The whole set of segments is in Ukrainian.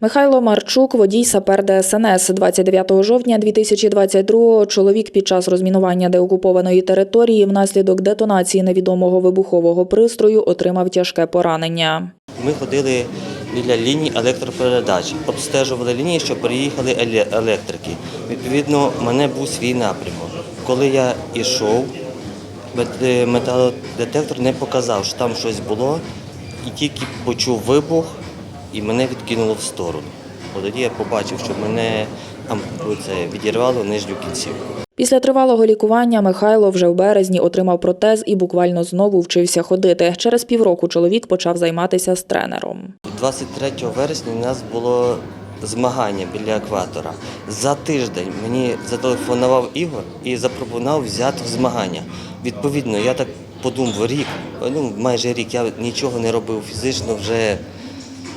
Михайло Марчук, водій сапер ДСНС. 29 жовтня 2022-го чоловік під час розмінування деокупованої території внаслідок детонації невідомого вибухового пристрою отримав тяжке поранення. Ми ходили біля ліній електропередач, обстежували лінії, що переїхали еле- електрики. Відповідно, у мене був свій напрямок. Коли я йшов, е, металодетектор не показав, що там щось було, і тільки почув вибух, і мене відкинуло в сторону. От тоді я побачив, що мене це, відірвало нижню кінцівку. Після тривалого лікування Михайло вже в березні отримав протез і буквально знову вчився ходити. Через півроку чоловік почав займатися з тренером. 23 вересня у нас було змагання біля екватора. За тиждень мені зателефонував Ігор і запропонував взяти в змагання. Відповідно, я так подумав, рік, ну майже рік я нічого не робив фізично, вже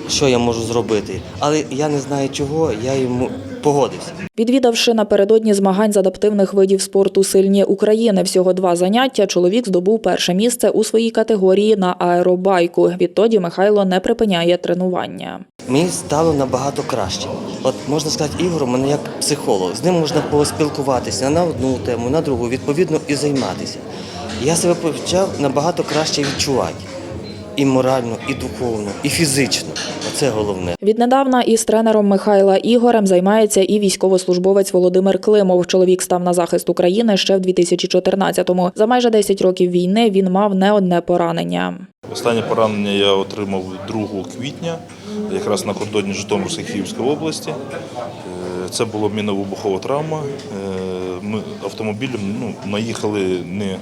що я можу зробити. Але я не знаю чого, я йому погодився. Відвідавши напередодні змагань з адаптивних видів спорту Сильні України всього два заняття, чоловік здобув перше місце у своїй категорії на аеробайку. Відтоді Михайло не припиняє тренування. Мені стало набагато краще. От можна сказати, Ігор мене як психолог. З ним можна поспілкуватися на одну тему, на другу, відповідно, і займатися. Я себе почав набагато краще відчувати. І морально, і духовно, і фізично. Оце головне. Віднедавна із тренером Михайла Ігорем займається і військовослужбовець Володимир Климов. Чоловік став на захист України ще в 2014-му. За майже 10 років війни він мав не одне поранення. Останнє поранення я отримав 2 квітня, якраз на кордоні Житомирської Київської області. Е, Це була мінно-вибухова травма. Е, Ми автомобілем ну, наїхали не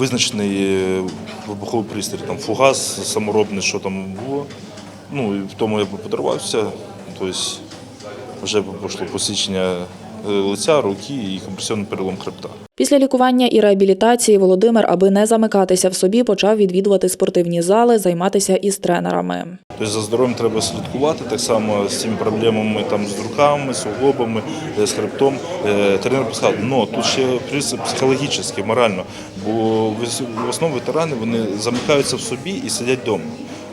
визначений е, вибуховий пристрій, там фугас, саморобний, що там було. Ну, і в тому я подарувався. Тобто вже пішло посічення лиця, руки і компресійний перелом хребта. Після лікування і реабілітації Володимир, аби не замикатися в собі, почав відвідувати спортивні зали, займатися із тренерами. Тобто за здоров'ям треба слідкувати, так само з цими проблемами там, з руками, з суглобами, е, з хребтом. Е, Тренер писав, ну тут ще принцип психологічний, морально, бо в основному ветерани вони замикаються в собі і сидять вдома.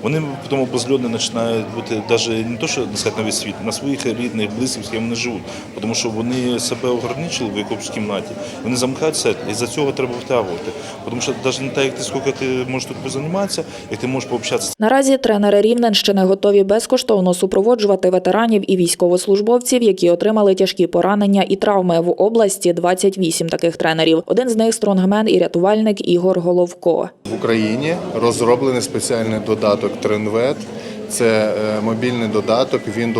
Вони потім безлюдно починають бути навіть не то, що не сказати, на весь світ, на своїх рідних, близьких, з ким вони живуть. Тому що вони себе ограничили в якомусь кімнаті, вони замикаються, і за цього треба втягувати. Тому що навіть не так, як ти скільки ти можеш тут позаніматися, як ти можеш пообщатися Наразі тренери Рівненщини готові безкоштовно супроводжувати ветеранів і військовослужбовців, які отримали тяжкі поранення і травми в області. 28 таких тренерів. Один з них стронгмен і рятувальник Ігор Головко. В Україні розроблений спеціальний додаток Тренвет. Це е, мобільний додаток. Він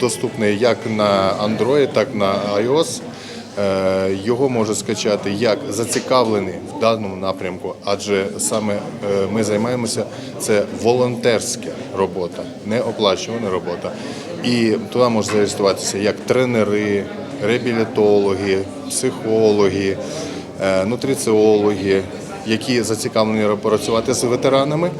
доступний як на Android, так і на iOS. Е, Його може скачати як зацікавлений в даному напрямку, адже саме е, ми займаємося це волонтерська робота, не оплачувана робота. І туди може зареєструватися як тренери, реабілітологи, психологи, нутриціологи, які зацікавлені працювати з ветеранами.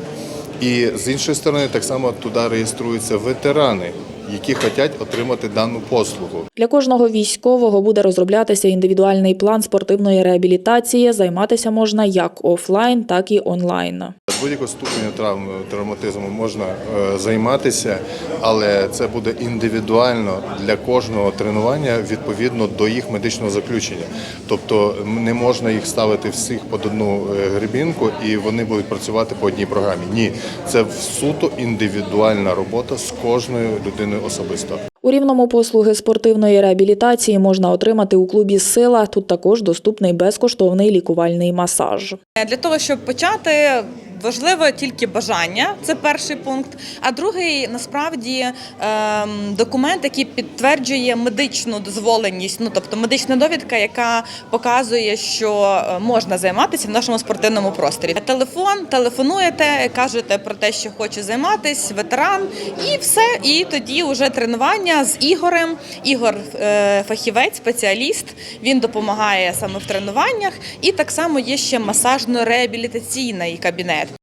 І з іншої сторони, так само туди реєструються ветерани, які хочуть отримати дану послугу. Для кожного військового буде розроблятися індивідуальний план спортивної реабілітації. Займатися можна як офлайн, так і онлайн. З будь-якого ступеня травм, травматизму можна е, займатися, але це буде індивідуально для кожного тренування відповідно до їх медичного заключення. Тобто не можна їх ставити всіх під одну е, грибінку і вони будуть працювати по одній програмі. Ні, це суто індивідуальна робота з кожною людиною особисто. У рівному послуги спортивної реабілітації можна отримати у клубі Сила. Тут також доступний безкоштовний лікувальний масаж. Для того, щоб почати, важливо тільки бажання. Це перший пункт. А другий насправді ем, документ, який підтверджує медичну дозволеність, ну тобто медична довідка, яка показує, що е, можна займатися в нашому спортивному просторі. Телефон, телефонуєте, кажете про те, що хочу займатися, ветеран, і все. І тоді вже тренування з Ігорем. Ігор е, фахівець, спеціаліст. Він допомагає саме в тренуваннях. І так само є ще масажно-реабілітаційний кабінет.